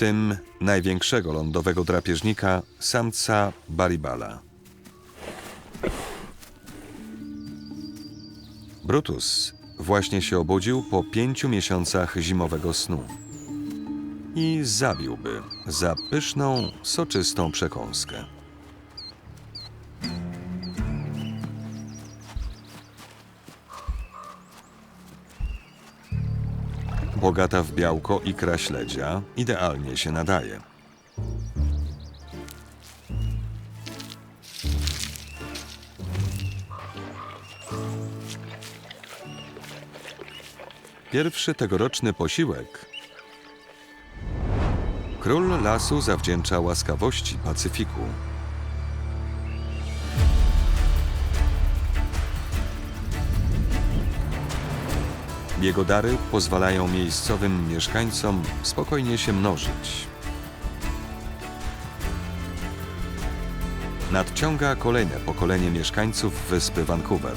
tym największego lądowego drapieżnika, samca Baribala. Brutus właśnie się obudził po pięciu miesiącach zimowego snu i zabiłby za pyszną, soczystą przekąskę. Bogata w białko ikra śledzia idealnie się nadaje. Pierwszy tegoroczny posiłek król lasu zawdzięcza łaskawości Pacyfiku. Jego dary pozwalają miejscowym mieszkańcom spokojnie się mnożyć. Nadciąga kolejne pokolenie mieszkańców wyspy Vancouver.